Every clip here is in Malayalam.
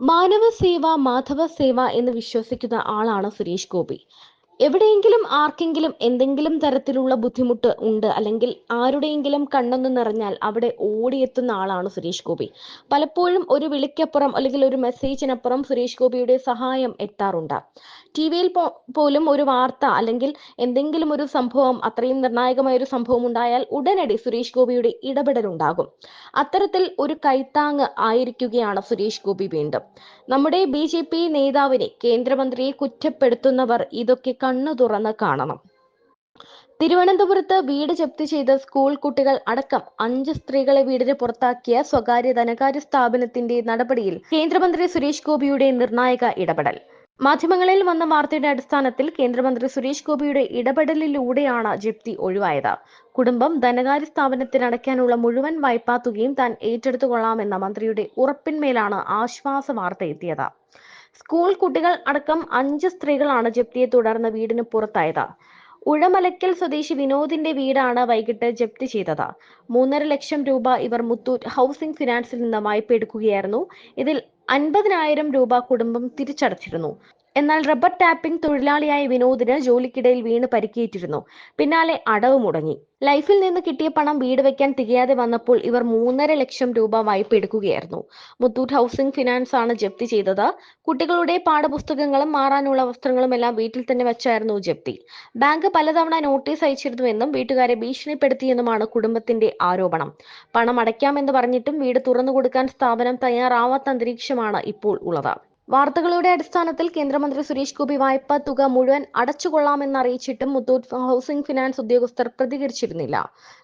മാനവ സേവ മാധവ സേവ എന്ന് വിശ്വസിക്കുന്ന ആളാണ് സുരേഷ് ഗോപി. എവിടെയെങ്കിലും ആർക്കെങ്കിലും എന്തെങ്കിലും തരത്തിലുള്ള ബുദ്ധിമുട്ട് ഉണ്ട് അല്ലെങ്കിൽ ആരുടെയെങ്കിലും കണ്ണൊന്ന് നിറഞ്ഞാൽ അവിടെ ഓടിയെത്തുന്ന ആളാണ് സുരേഷ് ഗോപി. പലപ്പോഴും ഒരു വിളിക്കപ്പുറം അല്ലെങ്കിൽ ഒരു മെസ്സേജിനപ്പുറം സുരേഷ് ഗോപിയുടെ സഹായം എത്താറുണ്ട്. ടി വിയിൽ പോലും ഒരു വാർത്ത അല്ലെങ്കിൽ എന്തെങ്കിലും ഒരു സംഭവം അത്രയും നിർണായകമായ ഒരു സംഭവം ഉണ്ടായാൽ ഉടനടി സുരേഷ് ഗോപിയുടെ ഇടപെടൽ ഉണ്ടാകും അത്തരത്തിൽ ഒരു കൈത്താങ് ആയിരിക്കുകയാണ് സുരേഷ് ഗോപി വീണ്ടും. നമ്മുടെ ബി നേതാവിനെ കേന്ദ്രമന്ത്രിയെ കുറ്റപ്പെടുത്തുന്നവർ ഇതൊക്കെ കണ്ണു തുറന്ന് കാണണം. തിരുവനന്തപുരത്ത് വീട് ജപ്തി ചെയ്ത സ്കൂൾ കുട്ടികൾ അടക്കം അഞ്ച് സ്ത്രീകളെ വീടിന് പുറത്താക്കിയ സ്വകാര്യ ധനകാര്യ സ്ഥാപനത്തിന്റെ നടപടിയിൽ കേന്ദ്രമന്ത്രി സുരേഷ് ഗോപിയുടെ നിർണായക ഇടപെടൽ. മാധ്യമങ്ങളിൽ വന്ന വാർത്തയുടെ അടിസ്ഥാനത്തിൽ കേന്ദ്രമന്ത്രി സുരേഷ് ഗോപിയുടെ ഇടപെടലിലൂടെയാണ് ജപ്തി ഒഴിവായത്. കുടുംബം ധനകാര്യ സ്ഥാപനത്തിന് അടയ്ക്കാനുള്ള മുഴുവൻ വായ്പാ തുകയും താൻ ഏറ്റെടുത്തുകൊള്ളാമെന്ന മന്ത്രിയുടെ ഉറപ്പിന്മേലാണ് ആശ്വാസ വാർത്ത എത്തിയത്. സ്കൂൾ കുട്ടികൾ അടക്കം അഞ്ച് സ്ത്രീകളാണ് ജപ്തിയെ തുടർന്ന് വീടിന് പുറത്തായത്. ഉഴമലക്കൽ സ്വദേശി വിനോദിന്റെ വീടാണ് വൈകിട്ട് ജപ്തി ചെയ്തത്. മൂന്നര ലക്ഷം രൂപ ഇവർ മുത്തൂറ്റ് ഹൗസിംഗ് ഫിനാൻസിൽ നിന്ന് വായ്പ എടുക്കുകയായിരുന്നു. ഇതിൽ അൻപതിനായിരം രൂപ കുടുംബം തിരിച്ചടച്ചിരുന്നു. എന്നാൽ റബ്ബർ ടാപ്പിംഗ് തൊഴിലാളിയായ വിനോദിന് ജോലിക്കിടയിൽ വീണ് പരിക്കേറ്റിരുന്നു. പിന്നാലെ അടവ് മുടങ്ങി. ലൈഫിൽ നിന്ന് കിട്ടിയ പണം വീട് വെക്കാൻ തികയാതെ വന്നപ്പോൾ ഇവർ മൂന്നര ലക്ഷം രൂപ വായ്പ എടുക്കുകയായിരുന്നു. മുത്തൂറ്റ് ഹൗസിംഗ് ഫിനാൻസ് ആണ് ജപ്തി ചെയ്തത്. കുട്ടികളുടെ പാഠപുസ്തകങ്ങളും മാറാനുള്ള വസ്ത്രങ്ങളും എല്ലാം വീട്ടിൽ തന്നെ വെച്ചായിരുന്നു ജപ്തി. ബാങ്ക് പലതവണ നോട്ടീസ് അയച്ചിരുന്നുവെന്നും വീട്ടുകാരെ ഭീഷണിപ്പെടുത്തിയെന്നുമാണ് കുടുംബത്തിന്റെ ആരോപണം. പണം അടയ്ക്കാമെന്ന് പറഞ്ഞിട്ടും വീട് തുറന്നു കൊടുക്കാൻ സ്ഥാപനം തയ്യാറാവാത്ത അന്തരീക്ഷമാണ് ഇപ്പോൾ ഉള്ളത്. വാർത്തകളുടെ അടിസ്ഥാനത്തിൽ കേന്ദ്രമന്ത്രി സുരേഷ് ഗോപി വായ്പാ തുക മുഴുവൻ അടച്ചുകൊള്ളാമെന്ന് അറിയിച്ചിട്ടും മുത്തൂറ്റ് ഹൗസിംഗ് ഫിനാൻസ് ഉദ്യോഗസ്ഥർ പ്രതികരിച്ചിരുന്നില്ല.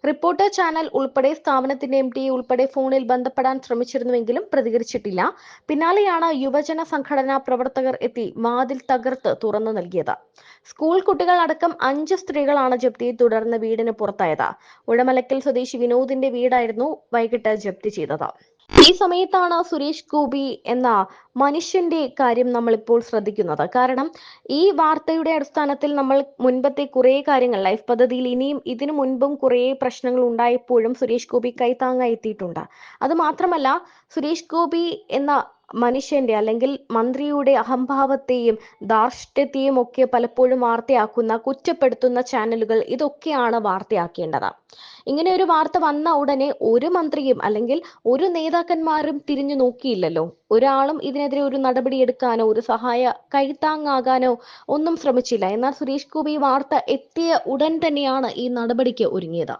റിപ്പോർട്ടർ ചാനൽ ഉൾപ്പെടെ സ്ഥാപനത്തിന്റെ എം ടി ഉൾപ്പെടെ ഫോണിൽ ബന്ധപ്പെടാൻ ശ്രമിച്ചിരുന്നുവെങ്കിലും പ്രതികരിച്ചിട്ടില്ല. പിന്നാലെയാണ് യുവജന സംഘടനാ പ്രവർത്തകർ എത്തി വാതിൽ തകർത്ത് തുറന്നു നൽകിയത്. സ്കൂൾ കുട്ടികൾ അടക്കം അഞ്ച് സ്ത്രീകളാണ് ജപ്തിയെ തുടർന്ന് വീടിന് പുറത്തായത്. ഉഴമലക്കൽ സ്വദേശി വിനോദിന്റെ വീടായിരുന്നു വൈകിട്ട് ജപ്തി ചെയ്തത്. ഈ സമയത്താണ് സുരേഷ് ഗോപി എന്ന മനുഷ്യന്റെ കാര്യം നമ്മൾ ഇപ്പോൾ ശ്രദ്ധിക്കുന്നത്. കാരണം ഈ വാർത്തയുടെ അടിസ്ഥാനത്തിൽ നമ്മൾ മുൻപത്തെ കുറേ കാര്യങ്ങൾ ലൈഫ് പദ്ധതിയിൽ ഇനിയും ഇതിനു മുൻപും കുറേ പ്രശ്നങ്ങൾ ഉണ്ടായപ്പോഴും സുരേഷ് ഗോപി കൈത്താങ്ങായി എത്തിയിട്ടുണ്ട്. അത് മാത്രമല്ല സുരേഷ് ഗോപി എന്ന മനുഷ്യന്റെ അല്ലെങ്കിൽ മന്ത്രിയുടെ അഹംഭാവത്തെയും ധാർഷ്ട്യത്തെയും ഒക്കെ പലപ്പോഴും വാർത്തയാക്കുന്ന കുറ്റപ്പെടുത്തുന്ന ചാനലുകൾ ഇതൊക്കെയാണ് വാർത്തയാക്കേണ്ടത്. ഇങ്ങനെ ഒരു വാർത്ത വന്ന ഉടനെ ഒരു മന്ത്രിയും അല്ലെങ്കിൽ ഒരു നേതാക്കന്മാരും തിരിഞ്ഞു നോക്കിയില്ലല്ലോ. ഒരാളും ഇതിനെതിരെ ഒരു നടപടി എടുക്കാനോ ഒരു സഹായ കൈത്താങ്ങാകാനോ ഒന്നും ശ്രമിച്ചില്ല. എന്നാൽ സുരേഷ് ഗോപി വാർത്ത എത്തിയ ഉടൻ തന്നെയാണ് ഈ നടപടിക്ക് ഒരുങ്ങിയത്.